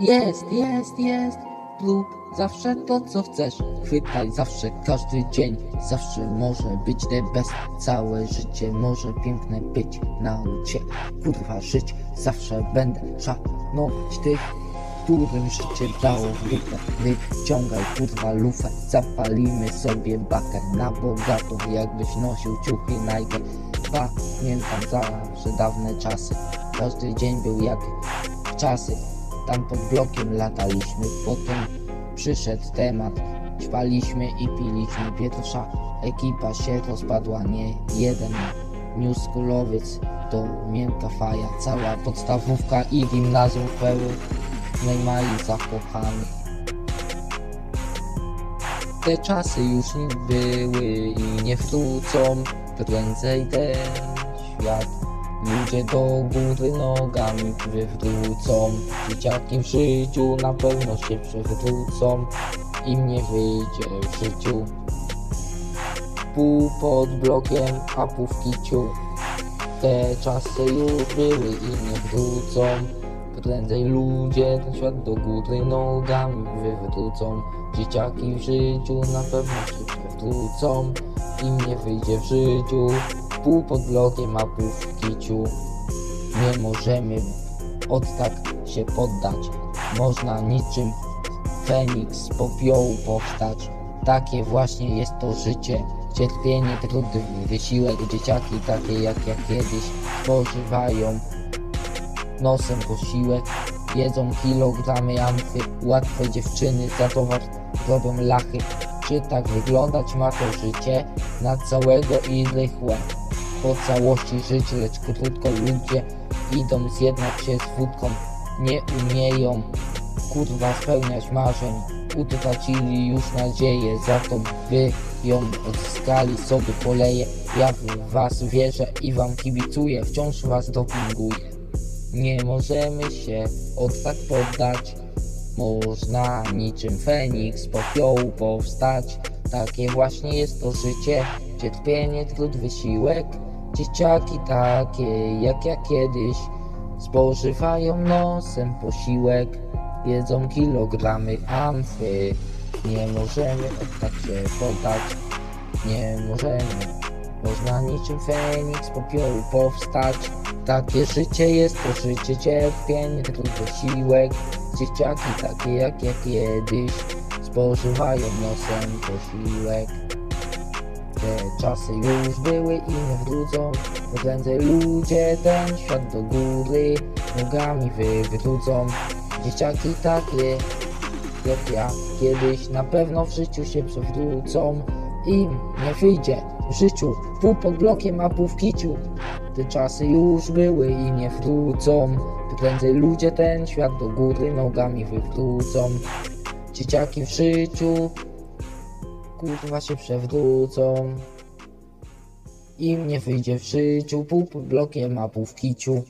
Jest, jest, jest. Rób zawsze to, co chcesz. Chwytaj zawsze, każdy dzień. Zawsze może być the best. Całe życie może piękne być. Naucz się, kurwa, żyć. Zawsze będę szanować tych, którym życie dało w dupę. Wyciągaj, kurwa, lufę. Zapalimy sobie bakę na bogato. Jakbyś nosił ciuchy Nike. Pamiętam zawsze dawne czasy. Każdy dzień był jak czasy. Tam pod blokiem lataliśmy, potem przyszedł temat. Ćpaliśmy i piliśmy pierwsza ekipa się rozpadła, nie jeden. Newskulowiec to miękka faja, cała podstawówka i gimnazjum pełnej mali zakochanych. Te czasy już nie były i nie wrócą, prędzej ten świat Ludzie do góry nogami wywrócą Dzieciaki w życiu na pewno się przewrócą Im nie wyjdzie w życiu. Pół pod blokiem, a pół w kiciu. Te czasy już były i nie wrócą. Prędzej ludzie ten świat do góry nogami wywrócą. Dzieciaki w życiu na pewno się przewrócą Im nie wyjdzie w życiu Pół pod blokiem, pół w kiciu. Nie możemy od tak się poddać. Można niczym Feniks z popiołu powstać. Takie właśnie jest to życie. Cierpienie, trudny wysiłek Dzieciaki takie jak ja kiedyś Spożywają. Nosem posiłek Jedzą kilogramy amfy. Łatwe dziewczyny za towar robią lachy. Czy tak wyglądać ma to życie? Na całego i rychłe Po całości żyć, lecz krótko ludzie Idą zjednać się z wódką Nie umieją kurwa spełniać marzeń. Utracili już nadzieję Za to by ją odzyskali sobie poleje. Ja w was wierzę i wam kibicuję Wciąż was dopinguję. Nie możemy się od tak poddać. Można niczym Feniks z popiołu powstać. Takie właśnie jest to życie Cierpienie, trud, wysiłek Dzieciaki takie jak ja kiedyś. Spożywają nosem posiłek Jedzą kilogramy amfy. Nie możemy od tak się poddać Nie możemy. Można niczym Feniks popiołu powstać. Takie życie jest to życie cierpień, trud wysiłek Dzieciaki takie jak ja kiedyś Spożywają nosem posiłek Te czasy już były i nie wrócą. Prędzej ludzie ten świat do góry Nogami wywrócą. Dzieciaki takie jak ja kiedyś Na pewno w życiu się przewrócą. Im nie wyjdzie w życiu Pół pod blokiem, a pół w kiciu. Te czasy już były i nie wrócą. Prędzej ludzie ten świat do góry nogami wywrócą. Dzieciaki w życiu Kurwa się przewrócą. Im nie wyjdzie w życiu Pół blokiem, a pół w kiciu